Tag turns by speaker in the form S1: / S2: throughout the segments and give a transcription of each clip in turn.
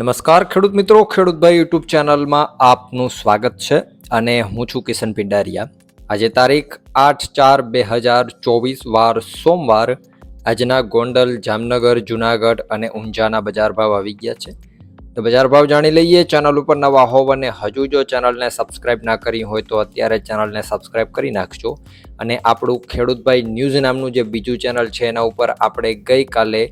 S1: નમસ્કાર ખેડૂત મિત્રો ખેડૂતભાઈ યુટ્યુબ ચેનલમાં આપનું સ્વાગત છે અને હું છું કિશન પિંડારિયા. આજે તારીખ આઠ ચાર બે હજાર ચોવીસ, વાર સોમવાર, આજના ગોંડલ, જામનગર, જુનાગઢ અને ઊંઝાના બજાર ભાવ આવી ગયા છે. તો બજાર ભાવ જાણી લઈએ, ચેનલ ઉપર નવા હોવ અને હજુ જો ચેનલને સબસ્ક્રાઇબ ના કરી હોય તો અત્યારે ચેનલને સબસ્ક્રાઇબ કરી નાખજો. અને આપણું ખેડૂતભાઈ ન્યૂઝ નામનું જે બીજું ચેનલ છે, એના ઉપર આપણે ગઈકાલે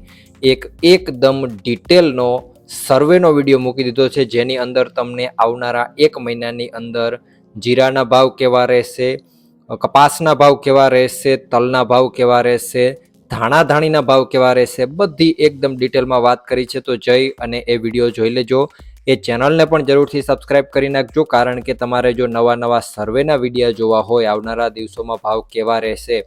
S1: એક એકદમ ડિટેલનો સર્વેનો વીડિયો મૂકી દીધો છે. જેની અંદર તમને આવનારા એક મહિનાની અંદર જીરાના ભાવ કેવા રહેશે કપાસના ભાવ કેવા રહેશે, તલના ભાવ કેવા રહેશે ધાણા ધાણીના ભાવ કેવા રહેશે, બધી એકદમ ડિટેલમાં વાત કરી છે. તો જઈ અને એ વીડિયો જોઈ લેજો. એ ચેનલને પણ જરૂરથી સબસ્ક્રાઇબ કરી નાખજો, કારણ કે તમારે જો નવા નવા સર્વેના વિડીયા જોવા હોય, આવનારા દિવસોમાં ભાવ કેવા રહેશે,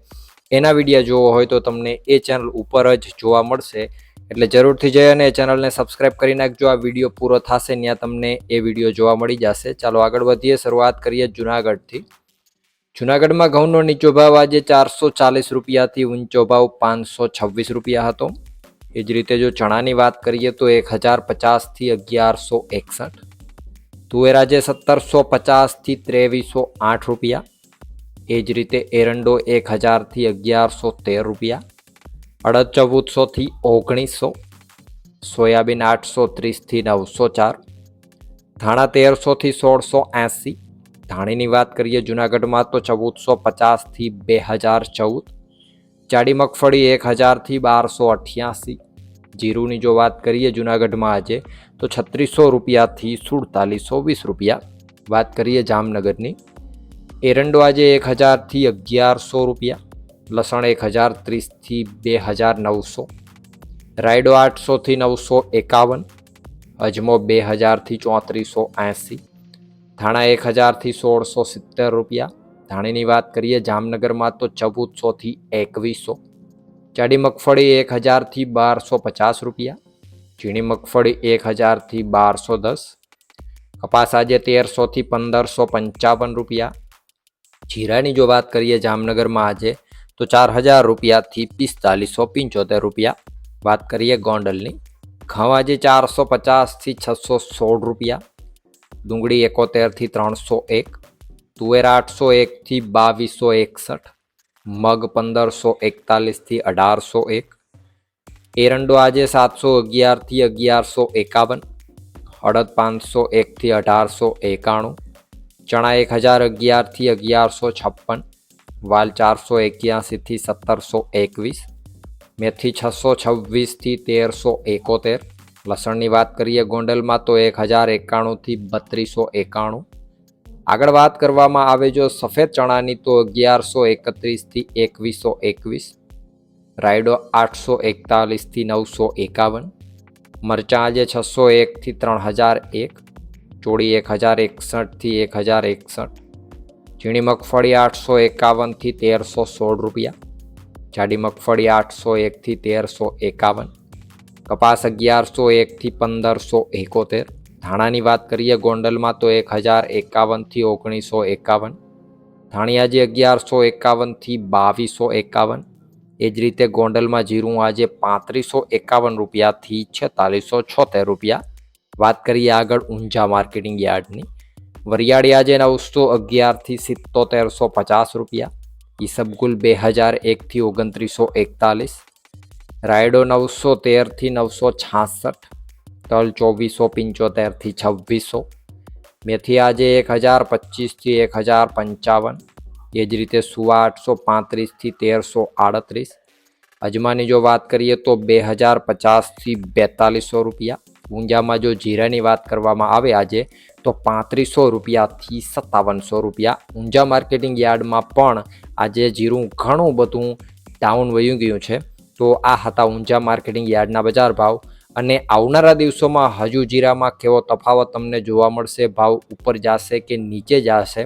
S1: એના વિડીયા જોવો હોય તો તમને એ ચેનલ ઉપર જ જોવા મળશે. એટલે જરૂરથી જઈ અને ચેનલને સબસ્ક્રાઇબ કરી નાખજો. આ વીડિયો પૂરો થશે, ત્યાં તમને એ વીડિયો જોવા મળી જશે. ચાલો આગળ વધીએ. શરૂઆત કરીએ જુનાગઢથી. જુનાગઢમાં ઘઉંનો નીચો ભાવ આજે ચારસો ચાલીસ રૂપિયાથી ઊંચો ભાવ પાંચસો છવ્વીસ રૂપિયા હતો. એ જ રીતે જો ચણાની વાત કરીએ તો એક હજાર પચાસથી અગિયારસો એકસઠ. તુવેર આજે સત્તરસો પચાસથી ત્રેવીસો આઠ રૂપિયા. એ જ રીતે એરંડો એક હજારથી અગિયારસો તેર રૂપિયા. અડદ ચૌદસોથી ઓગણીસો, સોયાબીન આઠસો ત્રીસથી નવસો ચાર ધાણા તેરસોથી સોળસો એંસી ધાણીની વાત કરીએ જુનાગઢમાં તો ચૌદસો પચાસથી બે હજાર ચૌદ. જાડી મગફળી એક હજારથી બારસો અઠ્યાસી. જીરુની જો વાત કરીએ જુનાગઢમાં આજે, તો છત્રીસો રૂપિયાથી સુડતાલીસો વીસ રૂપિયા. વાત કરીએ જામનગરની. એરંડો આજે એક હજારથી અગિયારસો રૂપિયા. લસણ એક હજાર ત્રીસથી બે હજાર નવસો. રાયડો આઠસોથી નવસો એકાવન. અજમો બે હજારથી ચોત્રીસો એંસી. ધાણા એક હજારથી સોળસો સિત્તેર રૂપિયા. ધાણીની વાત કરીએ, જામનગરમાં તો ચૌદસોથી એકવીસો. જાડી મગફળી એક હજારથી બારસો પચાસ રૂપિયા. ઝીણી મગફળી એક હજારથી બારસો દસ. કપાસ આજે તેરસોથી પંદરસો પંચાવન રૂપિયા. જીરાની જો વાત કરીએ, જામનગરમાં આજે તો ચાર હજાર રૂપિયાથી પિસ્તાલીસો પંચોતેર રૂપિયા. વાત કરીએ ગોંડલની. ઘઉં આજે ચારસો પચાસથી છસો સોળ રૂપિયા. ડુંગળી એકોતેરથી ત્રણસો એક. તુવેર આઠસો એકથી બાવીસો એકસઠ. મગ પંદરસો એકતાલીસથી અઢારસો એક. એરંડો આજે સાતસો અગિયારથી અગિયારસો એકાવન. અડદ પાંચસો એકથી અઢારસો એકાણું. ચણા એક હજાર અગિયારથી અગિયારસો છપ્પન. વાલ ચારસો એક્યાસીથી સત્તરસો એકવીસ, મેથી છસો છવ્વીસથી તેરસો એકોતેર. લસણની વાત કરીએ ગોંડલમાં તો એક હજાર એકાણુંથી બત્રીસો એકાણું. આગળ વાત કરવામાં આવે જો સફેદ ચણાની તો અગિયારસો એકત્રીસથી એકવીસો એકવીસ. રાયડો આઠસો એકતાલીસથી નવસો એકાવન. મરચાં આજે છસો એકથી ત્રણ હજાર એક. ચોળી એક હજાર એકસઠથી એક હજાર એકસઠ. ઝીણી મગફળી આઠસો એકાવનથી તેરસો સોળ રૂપિયા, જાડી મગફળી આઠસો એકથી તેરસો એકાવન, કપાસ અગિયારસો એકથી પંદરસો એકોતેર. ધાણાની વાત કરીએ ગોંડલમાં તો એક હજાર એકાવનથી ઓગણીસો એકાવન ધાણી આજે અગિયારસો એકાવનથી બાવીસો એકાવન. એ જ રીતે ગોંડલમાં જીરું આજે પાંત્રીસો એકાવન રૂપિયાથી છેતાલીસો છોતેર રૂપિયા. વાત કરીએ આગળ ઊંઝા માર્કેટિંગ યાર્ડની. વરિયાળી આજે નવસો અગિયારથી સિત્તોતેરસો પચાસ રૂપિયા ઈસબગુલ બે હજાર એકથી ઓગણત્રીસો એકતાલીસ રાયડો નવસો તેરથી નવસો છાસઠ તલ ચોવીસો પંચોતેરથી છવ્વીસો મેથી આજે એક હજાર પચીસથી એક હજાર પંચાવન એ જ રીતે સુવા આઠસો પાંત્રીસથી તેરસો આડત્રીસ અજમાની જો વાત કરીએ તો બે હજાર પચાસથી બેતાલીસો રૂપિયા ઊંઝામાં જો જીરાની વાત કરવામાં આવે આજે, તો પાંત્રીસો રૂપિયાથી સત્તાવનસો રૂપિયા. ઊંઝા માર્કેટિંગ યાર્ડમાં પણ આજે જીરું ઘણું બધું ડાઉન વયું ગયું છે. તો આ હતા ઊંઝા માર્કેટિંગ યાર્ડના બજાર ભાવ. અને આવનારા દિવસોમાં હજુ જીરામાં કેવો તફાવત તમને જોવા મળશે, ભાવ ઉપર જશે કે નીચે જશે,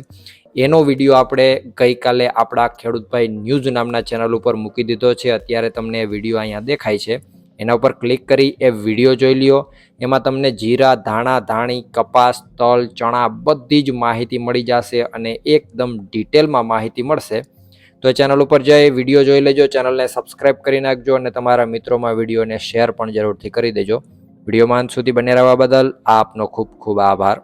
S1: એનો વીડિયો આપણે ગઈકાલે આપણા ખેડૂતભાઈ ન્યૂઝ નામના ચેનલ ઉપર મૂકી દીધો છે. અત્યારે તમને વીડિયો અહીંયા દેખાય છે. એના ઉપર ક્લિક કરી એ વીડિયો જોઈ લ્યો. એમાં તમને જીરા, ધાણા, ધાણી, કપાસ, તલ, ચણા બધી જ માહિતી મળી જશે અને એકદમ ડિટેલમાં માહિતી મળશે. તો ચેનલ ઉપર જઈ વીડિયો જોઈ લેજો ચેનલને સબસ્ક્રાઇબ કરી નાખજો અને તમારા મિત્રોમાં વિડીયોને શેર પણ જરૂરથી કરી દેજો. વિડીયોમાં અંત સુધી બને રહેવા બદલ આપનો ખૂબ ખૂબ આભાર.